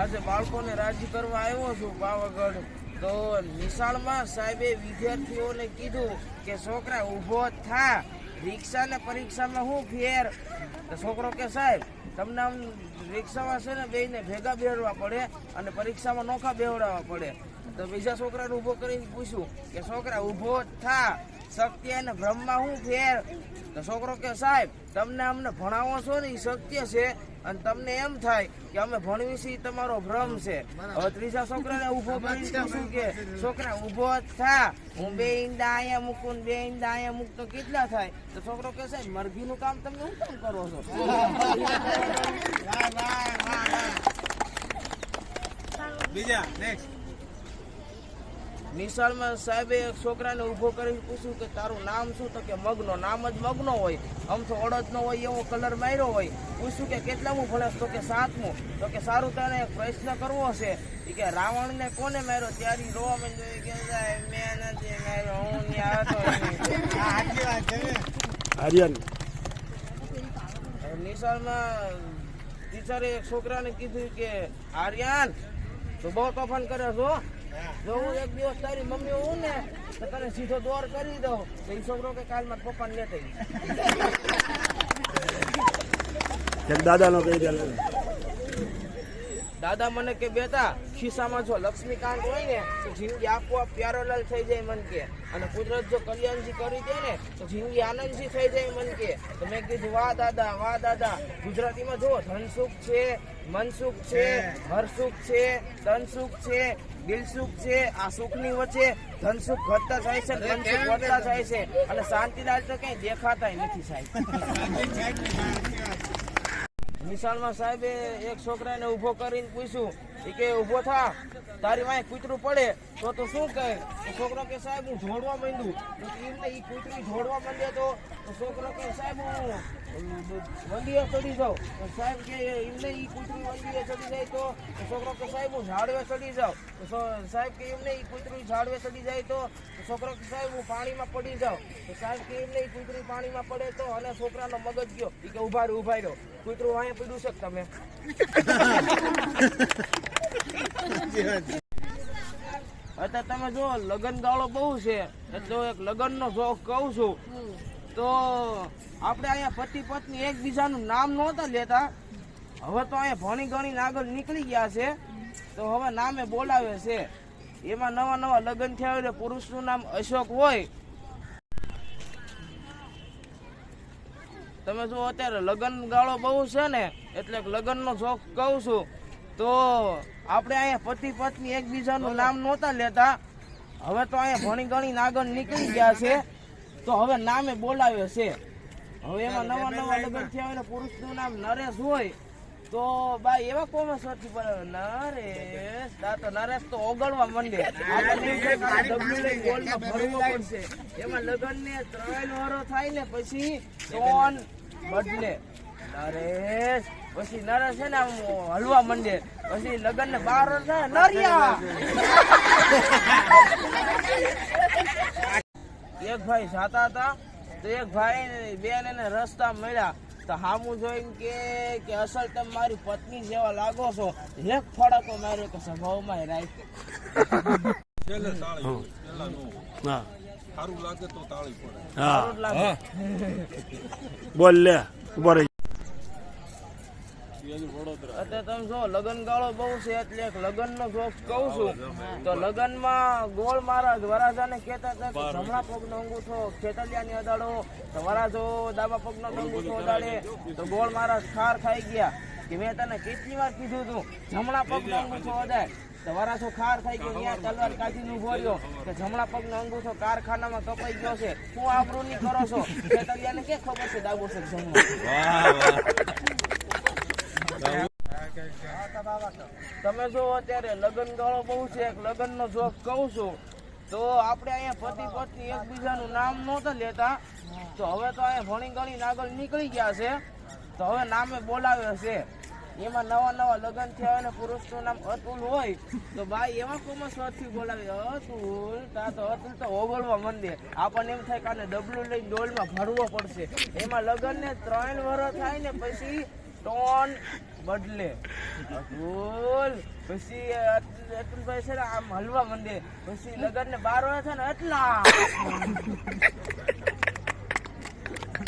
આજે બાળકોને રાજી કરવા આવ્યો છું પાવાગઢ તો નિશાળમાં સાહેબે વિદ્યાર્થીઓને કીધું કે છોકરા ઊભો થા રિક્ષા ને પરીક્ષામાં શું ફેર? છોકરો કે, સાહેબ, તમને આમ રિક્ષામાં છે ને બેયને ભેગા બેહડવા પડે અને પરીક્ષામાં નોખા બેવડાવવા પડે. તો બીજા છોકરાને ઊભો કરીને પૂછ્યું કે, છોકરા ઊભો થા સત્ય અને ભ્રમમાં શું ફેર? તો છોકરો કે, સાહેબ, તમને અમને ભણાવો છો ને એ સત્ય છે અને તમને એમ થાય કે અમે ભણવી છીએ તમારો ભ્રમ છે. હવે ત્રીજા છોકરાને ઊભો કરીને શું કે? છોકરા ઊભો થા. હું બે ઈંડા અહીંયા મૂકું બે ઈંડા અહીંયા મૂકતો કેટલા થાય? તો છોકરો કે સાહેબ મરઘીનું કામ તમે હું કામ કરો છો? બીજા નેક્સ્ટ નિશાળમાં સાહેબે એક છોકરાને ઊભો કરી પૂછ્યું કે તારું નામ શું? તો કે મગનો. નામ જ મગનો હોય. આમ તો અડદનો હોય એવો કલર માર્યો હોય. પૂછ્યું કે કેટલામું ભણેશ તો કે સાતમું. તો કે સારું તને એક પ્રશ્ન કરવો છે કે રાવણને કોને માર્યો? ત્યારે રોવા માંડ્યો. કે મેં નથી માર્યો હું ત્યાં હતો નહીં." આ આટલી વાત છે ને? આર્યન. નિશાળમાં ટીચરે એક છોકરાને કીધું કે આર્યન તો બહુ તોફાન કરે છો જો હું એક દિવસ તારી મમ્મી હું ને તો તને સીધો દોર કરી દઉં તો એ છોકરો કે કાલ મારા પપ્પાને લેતા આવીશ. દાદાનો કહી દે દાદા મને કે બેટા ખિસ્સામાં જો લક્ષ્મીકાંત હોય ને તો જિંદગી આપોઆપ પ્યારોલાલ થઈ જાય મન કે. અને કુદરત જો કલ્યાણજી કરી દે ને તો જિંદગી આનંદજી થઈ જાય મન કે. તો મેં કીધું વાહ દાદા વાહ દાદા ગુજરાતીમાં જુઓ ધનસુખ છે મનસુખ છે હરસુખ છે તનસુખ છે દિલસુખ છે આ સુખની વચ્ચે ધનસુખ ઘટતા જાય છે ને મનસુખ વધતા જાય છે. અને શાંતિલાલ તો કઈ દેખાતા નથી સાહેબ. નિશાળમાં સાહેબે એક છોકરાને ઊભો કરીને પૂછ્યું એ કે ઊભો થા. તારી વાંહે કૂતરું પડે, તો તું શું કહે? છોકરો કે, સાહેબ, હું જોડવા માંડું. એમને એ કૂતરી જોડવા માંડે તો છોકરો કે, સાહેબ, હું વંડીએ ચડી જાઉં. સાહેબ કે, એમને એ કૂતરી વંડીએ ચડી જાય તો? છોકરો કે, સાહેબ, હું ઝાડવે ચડી જાઉં. સાહેબ કે, એમને એ કૂતરી ઝાડવે ચડી જાય તો? છોકરો કે, સાહેબ, હું પાણીમાં પડી જાઉં. સાહેબ કે, એમને એ કૂતરી પાણીમાં પડે તો? અને છોકરાનો મગજ ગયો. એ કે, ઊભા રહ્યો ઊભા રહ્યો કૂતરું વાંહે પીડું છે અત્યારે તમે જો લગન ગાળો બહુ છે. એટલે એક લગન નો શોખ કહું છું. તો આપણે અહીંયા પતિ પત્ની એકબીજાનું નામ નહોતા લેતા. હવે તો અહીંયા ભણી ગણી આગળ નીકળી ગયા છે. તો હવે નામે બોલાવે છે. એમાં નવા નવા લગ્ન થયા હોય પુરુષનું નામ અશોક હોય. તમે જો અત્યારે લગ્ન ગાળો બહુ છે ને, એટલે લગ્નનો શોખ કહું છું. તો આપણે અહીંયા પતિ પત્ની એકબીજાનું નામ નહોતા લેતા. હવે તો અહીંયા ભણી ગણી આગળ નીકળી ગયા છે. તો હવે નામે બોલાવે છે. હવે એમાં નવા નવા લગ્ન થયા હોય ને પુરુષનું નામ નરેશ હોય તો બા એવા કોમર્સથી બોલાવે નરેશ તા તો નરેશ તો ઓગળવા માંડે. એમાં લગ્ન ને ત્રણ વારો થાય ને પછી ત્રણ બદલે. નરેશ પછી નરેશ છે ને આમ હલવા મંડે. પછી લગ્ન ને બાર થાય નરિયા. એક ભાઈ જાતા હતા તો એક ભાઈ બેન એને રસ્તા મળ્યા. તો હામું જોઈને કે કે અસલ તમે મારી પત્ની જેવા લાગો છો. એક ફડાકો માર્યો કે સ્વભાવમાં રાખ છેલ્લે તાળી હોય, નો. હા. સારું લાગે તો તાળી પડે. સારું લાગે. બોલ લે ઊભો રહી. અત્યારે તમે જો લગન ગાળો બહુ છે એટલે એક લગનનો શોખ કહું છું. તો લગનમાં ગોળ મારા વરાજાને કેતા હતા કે જમણા પગનો અંગૂઠો ખેતલિયાની અદાડો તો વરાજો ડાબા પગનો અંગૂઠો અડાડે તો ગોળ મારા ખાર ખાઈ ગયા કે મેં તને કેટલી વાર કીધું તું? જમણા પગનો અંગૂઠો અડાય તો વરાજો ખાર થઈ ગયો ત્યાં તલવાર કાઢી નું રહ્યો કે જમણા પગનો અંગૂઠો કારખાનામાં કપાઈ ગયો છે. શું આબરૂ ની કરો છો? ખેતલિયાને કે ખબર છે ડાબો છે જમણો? તમે જો અત્યારે લગ્ન ગાળો બહુ છે, એક લગ્નનો જોક કહું છું, તો આપણે અહીંયા પતિ પત્ની એકબીજાનું નામ નહોતા લેતા. તો હવે તો અહીંયા ભણી ગણીને આગળ નીકળી ગયા છે. તો હવે નામે બોલાવે છે. એમાં નવા નવા લગ્ન થયા અને પુરુષનું નામ અતુલ હોય, તો ભાઈ એવા કોમર્સ સ્વરથી બોલાવે? અતુલ, તા તો અતુલ તો ઓગળવા મંદિર આપણને એમ થાય કે આને ડબલું લઈને ડોલમાં ભરવો પડશે. એમાં લગ્નને ત્રણ વર્ષ થાય ને પછી ટોન બદલે. અતુલ, પછી અત- અતુલભાઈ છે ને આમ હલવા મંદિર પછી લગન ને બાર હોય છે ને એટલા.